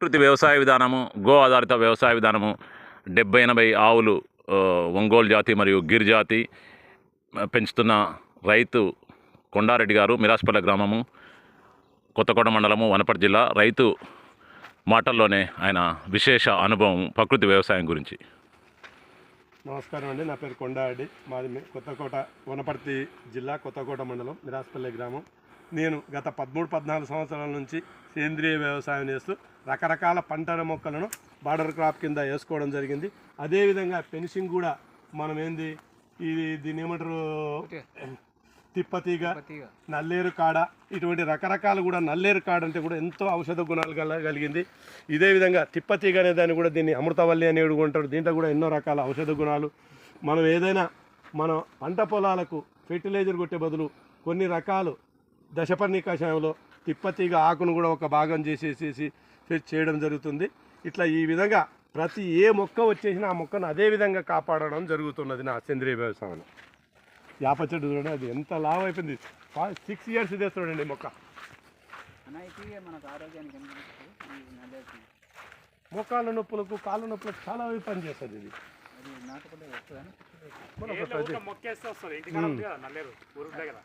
ప్రకృతి వ్యవసాయ విధానము గో ఆధారిత వ్యవసాయ విధానము డెబ్బై ఎనభై ఆవులు ఒంగోలు జాతి మరియు గిర్ జాతి పెంచుతున్న రైతు కొండారెడ్డి గారు మిరాస్పల్ల గ్రామము కొత్తకోట మండలము వనపర్తి జిల్లా. రైతు మాటల్లోనే ఆయన విశేష అనుభవం ప్రకృతి వ్యవసాయం గురించి. నమస్కారం అండి. నా పేరు కొండారెడ్డి. మాది కొత్తకోట వనపర్తి జిల్లా కొత్తకోట మండలం మిరాస్పల్లి గ్రామం. నేను గత పదమూడు పద్నాలుగు సంవత్సరాల నుంచి సేంద్రియ వ్యవసాయం చేస్తూ రకరకాల పంటల మొక్కలను బార్డర్ క్రాప్ కింద వేసుకోవడం జరిగింది. అదేవిధంగా ఫెన్సింగ్ కూడా మనం ఏంది? ఇది దీన్ని ఏమంటారు? తిప్పతీగ నల్లేరు కాడ ఇటువంటి రకరకాలు కూడా నల్లేరు కాడ అంటే కూడా ఎంతో ఔషధ గుణాలు కలిగింది. ఇదే విధంగా తిప్పతీగ అనే దాన్ని కూడా దీన్ని అమృతవల్లి అని కూడా ఉంటారు దీంట్లో కూడా ఎన్నో రకాల ఔషధ గుణాలు. మనం ఏదైనా మన పంట పొలాలకు ఫెర్టిలైజర్ కొట్టే బదులు కొన్ని రకాలు దశపర్ణి కషాయంలో తిప్పతీగ ఆకును కూడా ఒక భాగం చేసేసేసి చేయడం జరుగుతుంది. ఇట్లా ఈ విధంగా ప్రతి ఏ మొక్క వచ్చేసినా ఆ మొక్కను అదే విధంగా కాపాడడం జరుగుతున్నది నా సేంద్రియ వ్యవసాయం యాప చెట్టు చూడండి అది ఎంత లావ్ అయిపోయింది సిక్స్ ఇయర్స్ ఇదే చూడండి మొక్క. మోకాళ్ళ నొప్పులకు కాళ్ళ నొప్పులకు చాలా పని చేస్తుంది ఇది. మొక్కేస్తే వస్తుంది. ఇంటికాడ కదా నల్లేరు ఊరు దగ్గర.